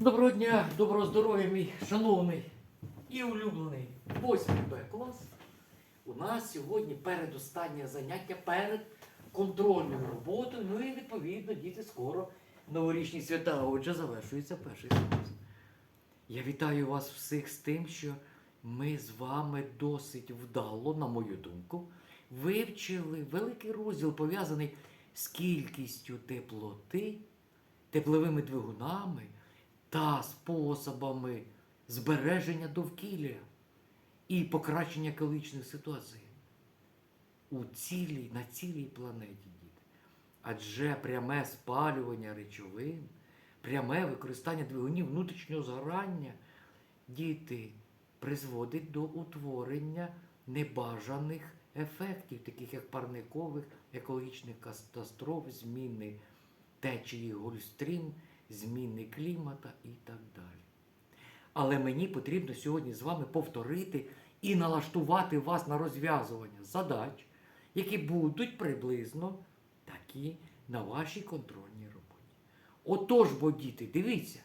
Доброго дня, доброго здоров'я, мій шановний і улюблений 8 Б клас. У нас сьогодні передостаннє заняття перед контрольною роботою. Ну і відповідно діти скоро новорічні свята. Отже, завершується перший семестр. Я вітаю вас всіх з тим, що ми з вами досить вдало, на мою думку, вивчили великий розділ, пов'язаний з кількістю теплоти, тепловими двигунами та способами збереження довкілля і покращення екологічної ситуації у цілій, на цілій планеті, діти. Адже пряме спалювання речовин, пряме використання двигунів внутрішнього згорання, діти, призводить до утворення небажаних ефектів, таких як парникових екологічних катастроф, зміни течії Гольстрім, зміни клімата і так далі. Але мені потрібно сьогодні з вами повторити і налаштувати вас на розв'язування задач, які будуть приблизно такі на вашій контрольній роботі. Отож, бо діти, дивіться,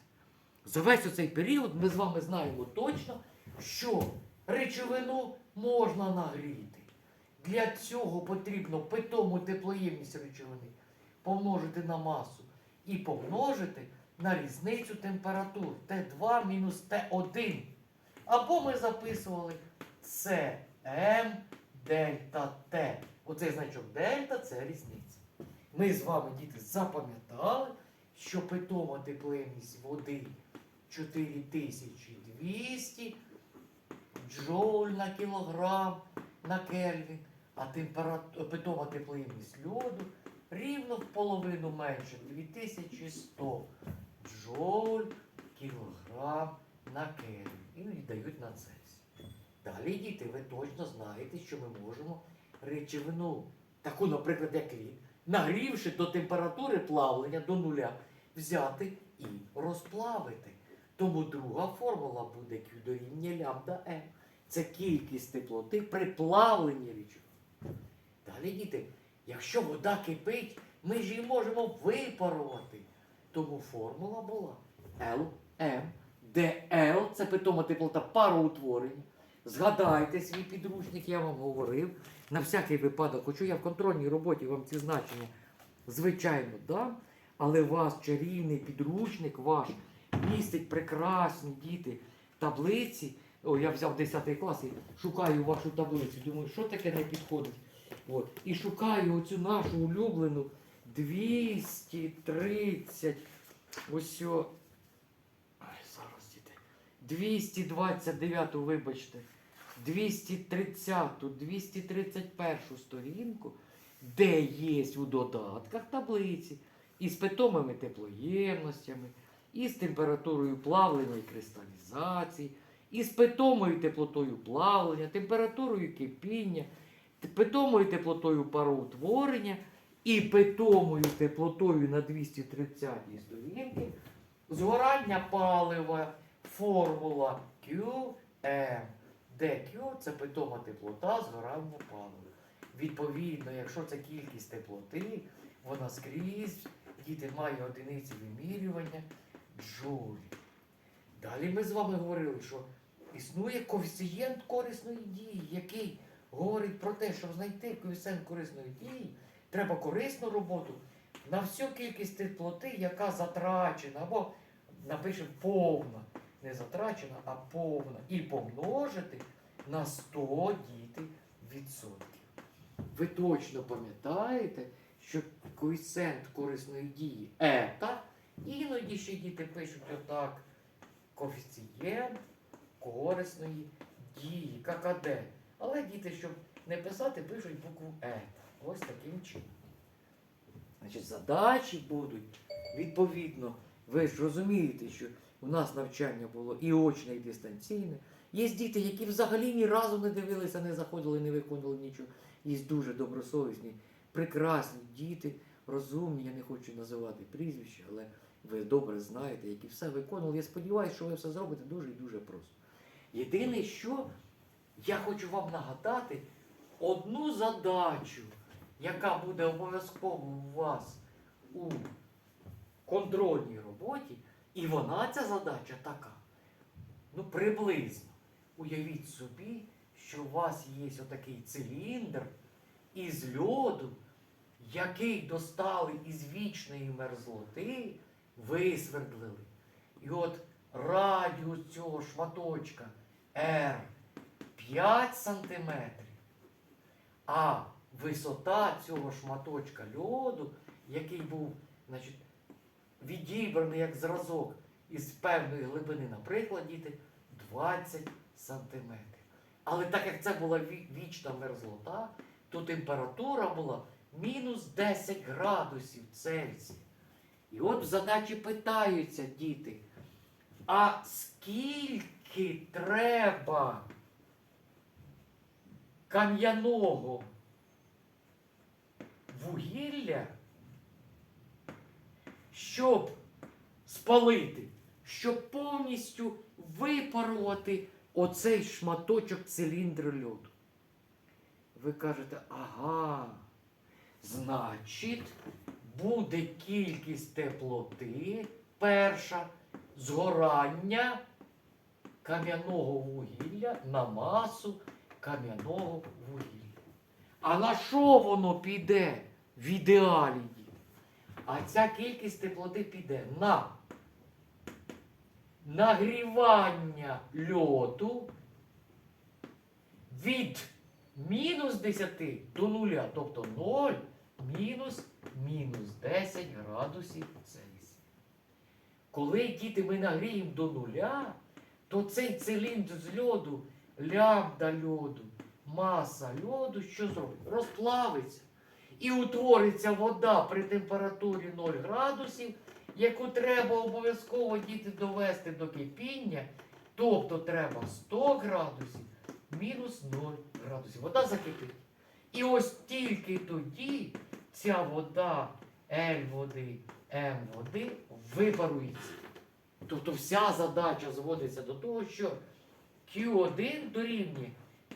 за весь оцей період ми з вами знаємо точно, що речовину можна нагріти. Для цього потрібно питому теплоємність речовини помножити на масу і помножити на різницю температур Т2 мінус Т1. Або ми записували СМ дельта Т. Оцей значок дельта це різниця. Ми з вами, діти, запам'ятали, що питома теплоємність води 4200 джоуль на кілограм на Кельвін, а температура, питома теплоємність льоду рівно в половину менше 2100 джоуль кілограм на Кельвін. Іноді дають на Цельсій. Далі, діти, ви точно знаєте, що ми можемо речовину, таку, наприклад, як лід, нагрівши до температури плавлення до нуля, взяти і розплавити. Тому друга формула буде Q дорівнює лямбда М. Це кількість теплоти при плавленні речовин. Далі, діти, якщо вода кипить, ми ж її можемо випарувати. Тому формула була LM, де L це питома теплота пароутворення. Згадайте свій підручник, я вам говорив. На всякий випадок, хочу я в контрольній роботі вам ці значення, звичайно, дам, але вас чарівний підручник ваш містить прекрасні діти таблиці. О, я взяв 10 клас і шукаю вашу таблицю. Думаю, що таке не підходить. От. І шукаю оцю нашу улюблену 230. Ось. о- Ай, зараз діти. 229, вибачте. 230, 231 сторінку, де є у додатках таблиці із питомими теплоємностями, із температурою плавлення і кристалізації, із питомою теплотою плавлення, температурою кипіння, питомою теплотою пароутворення і питомою теплотою на 230 сторінки згорання палива, формула QM, де Q це питома теплота згорання палива. Відповідно, якщо це кількість теплоти, вона скрізь, діти має одиниці вимірювання джоулі. Далі ми з вами говорили, що існує коефіцієнт корисної дії, який говорить про те, щоб знайти коефіцієнт корисної дії, треба корисну роботу на всю кількість теплоти, яка затрачена, або напишемо повна, не затрачена, а повна, і помножити на 100 діти відсотків. Ви точно пам'ятаєте, що коефіцієнт корисної дії ета, іноді ще діти пишуть отак. Коефіцієнт корисної дії, ККД. Але діти, щоб не писати, пишуть букву Е. Ось таким чином. Значить, задачі будуть відповідно. Ви ж розумієте, що у нас навчання було і очне, і дистанційне. Є діти, які взагалі ні разу не дивилися, не заходили, не виконували нічого. Є дуже добросовісні, прекрасні діти, розумні, я не хочу називати прізвища, але ви добре знаєте, які все виконували. Я сподіваюся, що ви все зробите дуже і дуже просто. Єдине, що я хочу вам нагадати одну задачу, яка буде обов'язково у вас у контрольній роботі, І вона, ця задача така. Ну, приблизно. Уявіть собі, що у вас є отакий циліндр із льоду, який достали із вічної мерзлоти, висвердлили. І от радіус цього шматочка R 5 сантиметрів, а висота цього шматочка льоду, який був значить, відібраний як зразок із певної глибини, наприклад, діти, 20 сантиметрів. Але так як це була вічна мерзлота, то температура була мінус 10 градусів Цельсія. І от в задачі питаються діти, а скільки треба кам'яного вугілля, щоб спалити, щоб повністю випарувати оцей шматочок циліндру льоду. Ви кажете, ага, значить, буде кількість теплоти перша згорання кам'яного вугілля на масу кам'яного вугілля. А на що воно піде в ідеалі? А ця кількість теплоти піде на нагрівання льоду від мінус 10 до нуля, тобто 0 мінус мінус 10 градусів Цельсія. Коли діти ми нагріємо до нуля, то цей циліндр з льоду, лямбда льоду, маса льоду, що зробить? Розплавиться. І утвориться вода при температурі 0 градусів, яку треба обов'язково діти довести до кипіння. Тобто треба 100 градусів мінус 0 градусів. Вода закипить. І ось тільки тоді ця вода, L води, М води випарується. Тобто вся задача зводиться до того, що Q1 дорівнює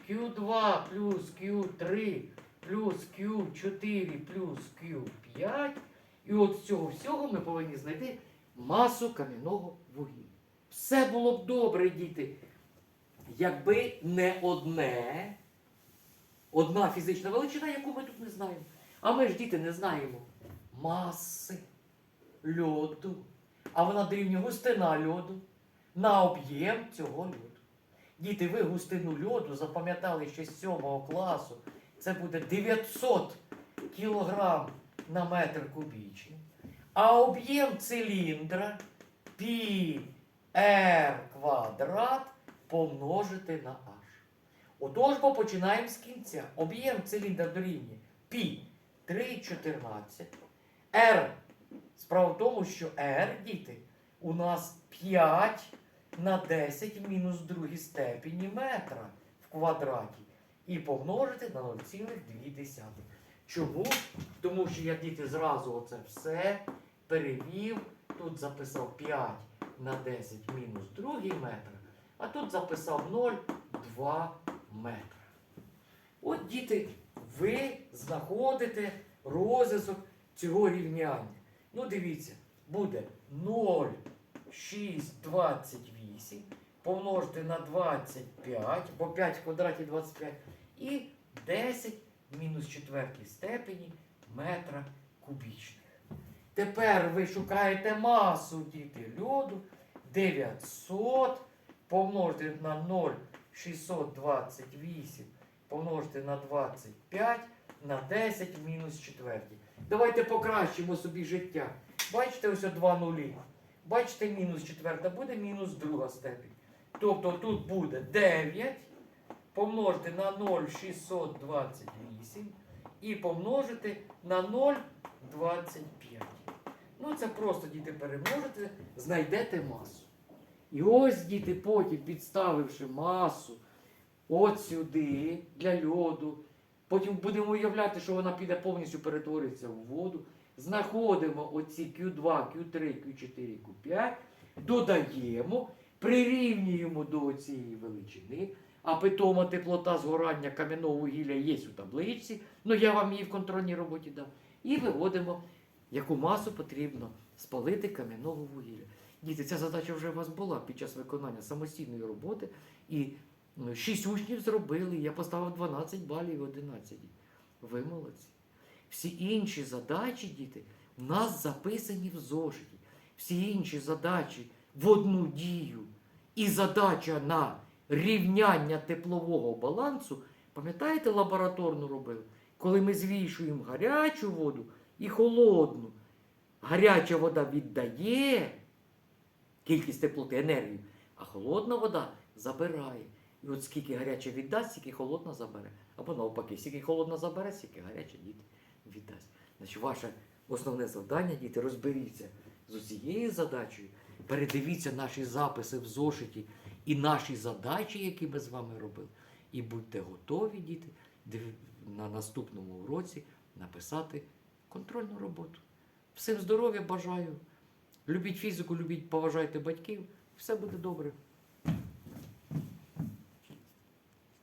Q2 плюс Q3 плюс Q4 плюс Q5. І от з цього всього ми повинні знайти масу кам'яного вугілля. Все було б добре, діти, якби не одне, одна фізична величина, яку ми тут не знаємо. А ми ж, діти, не знаємо маси льоду. А вона дорівнює густина льоду на об'єм цього льоду. Діти, ви густину льоду запам'ятали ще з 7 класу. Це буде 900 кілограм на метр кубічний. А об'єм циліндра пі r квадрат помножити на h. Отож, бо починаємо з кінця. Об'єм циліндра дорівнює пі 3,14. R. Справа в тому, що R, діти, у нас 5 на 10 мінус другій степені метра в квадраті. І помножити на 0,2. Чому? Тому що я діти зразу оце все перевів. Тут записав 5 на 10 мінус другий метр, а тут записав 0,2 метра. От діти, ви знаходите розв'язок цього рівняння. Ну, дивіться, буде 0,628 помножити на 25, бо 5 в квадраті 25, і 10 мінус четвертій степені метра кубічних. Тепер ви шукаєте масу діти льоду 900 помножити на 0,628 помножити на 25 на 10 мінус четвертій. Давайте покращимо собі життя. Бачите, ось два нулі. Бачите, мінус четверта буде мінус друга степень. Тобто тут буде 9 помножити на 0,628 і помножити на 0,25. Ну, це просто, діти, перемножити, знайдете масу. І ось, діти, потім, підставивши масу от сюди для льоду, потім будемо уявляти, що вона піде повністю перетвориться в воду. Знаходимо оці Q2, Q3, Q4, Q5, додаємо, прирівнюємо до цієї величини. А питома теплота згорання кам'яного вугілля є у табличці. Ну я вам її в контрольній роботі дам. І виводимо, яку масу потрібно спалити кам'яного вугілля. Діти, ця задача вже у вас була під час виконання самостійної роботи. І ну, 6 учнів зробили, я поставив 12 балів 11. Ви молодці. Всі інші задачі, діти, в нас записані в зошиті. Всі інші задачі в одну дію. І задача на рівняння теплового балансу, пам'ятаєте, лабораторну робили? Коли ми звішуємо гарячу воду і холодну. Гаряча вода віддає кількість теплоти, енергію, а холодна вода забирає. І от скільки гаряча віддасть, стільки холодна забере. Або навпаки, скільки холодна забере, стільки гаряча діти віддасть. Значить, ваше основне завдання, діти, розберіться з усією задачею, передивіться наші записи в зошиті і наші задачі, які ми з вами робили. І будьте готові, діти, на наступному уроці написати контрольну роботу. Всім здоров'я бажаю. Любіть фізику, любіть, поважайте батьків. Все буде добре.